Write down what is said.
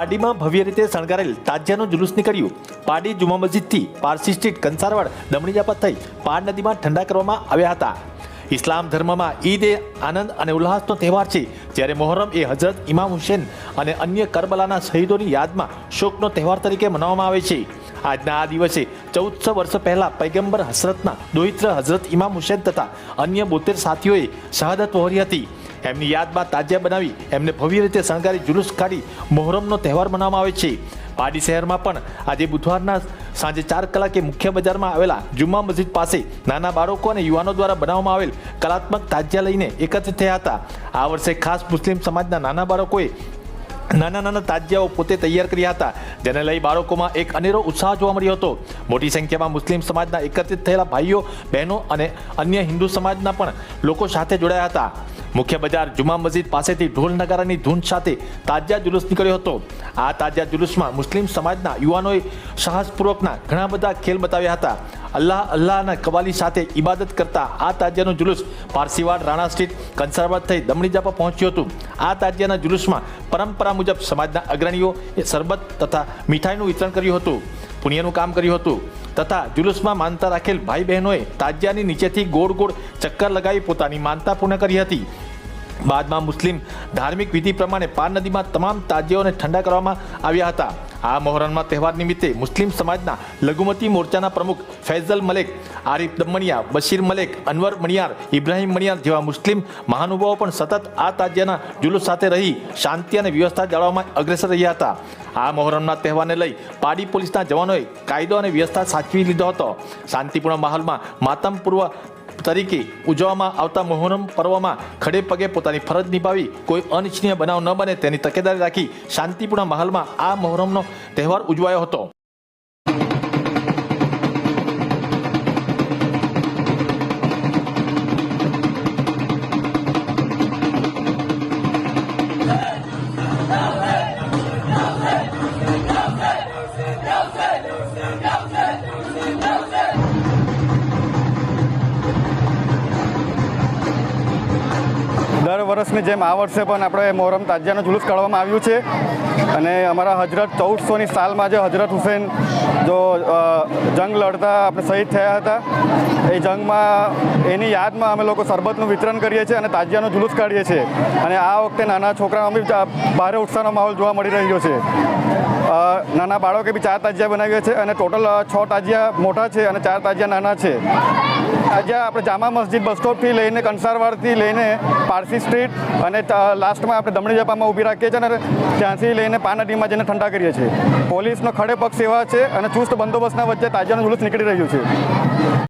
પારડીમાં ભવ્ય રીતે શણગારેલ તાજિયાનું જુલુસ નીકળ્યું. પાડી જુમા મસ્જિદથી પારસી સ્ટ્રીટ કંસારવાડ દમણીજાપત થઈ પાર નદીમાં ઠંડા કરવામાં આવ્યા હતા. ઇસ્લામ ધર્મમાં ઈદ એ આનંદ અને ઉલ્લાસનો તહેવાર છે, જ્યારે મોહરમ એ હજરત ઇમામ હુસેન અને અન્ય કરબલાના શહીદોની યાદમાં શોકનો તહેવાર તરીકે મનાવવામાં આવે છે. આજના આ દિવસે ચૌદસો વર્ષ પહેલાં પૈગંબર હસરતના દોહિત્ર હઝરત ઇમામ હુસેન તથા અન્ય બોતેર સાથીઓએ શહાદત વહોરી હતી. એમની યાદમાં તાજિયા બનાવી એમને ભવ્ય રીતે શણગારી જુલુસ કાઢી મોહરમનો તહેવાર મનાવવામાં આવે છે. પારડી શહેરમાં પણ આજે બુધવારના સાંજે ચાર કલાકે મુખ્ય બજારમાં આવેલા જુમ્મા મસ્જિદ પાસે નાના બાળકો અને યુવાનો દ્વારા બનાવવામાં આવેલ કલાત્મક તાજિયા લઈને એકત્રિત થયા હતા. આ વર્ષે ખાસ મુસ્લિમ સમાજના નાના બાળકોએ નાના નાના તાજિયાઓ પોતે તૈયાર કર્યા હતા, જેને લઈ બાળકોમાં એક અનેરો ઉત્સાહ જોવા મળ્યો હતો. મોટી સંખ્યામાં મુસ્લિમ સમાજના એકત્રિત થયેલા ભાઈઓ, બહેનો અને અન્ય હિન્દુ સમાજના પણ લોકો સાથે જોડાયા હતા. મુખ્ય બજાર જુમા મસ્જિદ પાસેથી ઢોલ નગારાની ધૂન સાથે તાજિયા જુલુસ નીકળ્યો હતો. આ તાજિયા જુલુસમાં મુસ્લિમ સમાજના યુવાનોએ સાહસપૂર્વકના ઘણા બધા ખેલ બતાવ્યા હતા. અલ્લાહ અલ્લાહના કવાલી સાથે ઇબાદત કરતા આ તાજિયાનું જુલુસ પારસીવાડ રાણા સ્ટ્રીટ કંસારબાદ થઈ દમણી જાપા પહોંચ્યું હતું. આ તાજિયાના જુલુસમાં પરંપરા મુજબ સમાજના અગ્રણીઓ શરબત તથા મીઠાઈનું વિતરણ કર્યું હતું. પુણ્યનું કામ કર્યું હતું. તથા જુલુસમાં માનતા રાખેલ ભાઈ બહેનોએ તાજિયાની નીચેથી ગોળ ગોળ ચક્કર લગાવી પોતાની માનતા પૂર્ણ કરી હતી. બાદમાં મુસ્લિમ ધાર્મિક વિધિ પ્રમાણે પાર નદીમાં તમામ તાજીઓને ઠંડા કરવામાં આવ્યા હતા. આ મોહરમના તહેવાર નિમિત્તે મુસ્લિમ સમાજના લઘુમતી મોરચાના પ્રમુખ ફૈઝલ મલેક, આરિફ દમણિયા બશીર મલેક, અનવર મણિયાર, ઇબ્રાહિમ મણિયાર જેવા મુસ્લિમ મહાનુભાવો પણ સતત આ તાજિયાના જુલુસ સાથે રહી શાંતિ અને વ્યવસ્થા જાળવવામાં અગ્રેસર રહ્યા હતા. આ મોહરમના તહેવારને લઈ પાડી પોલીસના જવાનોએ કાયદો અને વ્યવસ્થા સાચવી લીધો હતો. શાંતિપૂર્ણ માહોલમાં માતમપૂર્વ તરીકે ઉજવવામાં આવતા મોહરમ પર્વમાં ખડે પગે પોતાની ફરજ નિભાવી કોઈ અનિચ્છનીય બનાવ ન બને તેની તકેદારી રાખી શાંતિપૂર્ણ મહાલમાં આ મોહરમનો તહેવાર ઉજવાયો હતો. વર્ષની જેમ આ વર્ષે પણ આપણે મોહરમ તાજિયાનો જુલુસ કાઢવામાં આવ્યું છે. અને અમારા હજરત ચૌદસોની સાલમાં જે હજરત હુસેન જો જંગ લડતા આપણે શહીદ થયા હતા, એ જંગમાં એની યાદમાં અમે લોકો શરબતનું વિતરણ કરીએ છીએ અને તાજિયાનો જુલુસ કાઢીએ છીએ. અને આ વખતે નાના છોકરાઓ બી ભારે ઉત્સાહનો માહોલ જોવા મળી રહ્યો છે. નાના બાળકે બી ચાર તાજિયા બનાવ્યા છે અને ટોટલ છ તાજિયા મોટા છે અને ચાર તાજિયા નાના છે. તાજિયા આપણે જામા મસ્જિદ બસ સ્ટોપથી લઈને કંસારવાડથી લઈને પારસી સ્ટ્રીટ અને લાસ્ટમાં આપણે દમણી જપામાં ઊભી રાખીએ છીએ અને ત્યાંથી લઈને પાનડીમાં જઈને ઠંડા કરીએ છીએ. પોલીસનો ખડે પગ સેવા છે અને ચુસ્ત બંદોબસ્તના વચ્ચે તાજિયાનું જુલુસ નીકળી રહ્યું છે.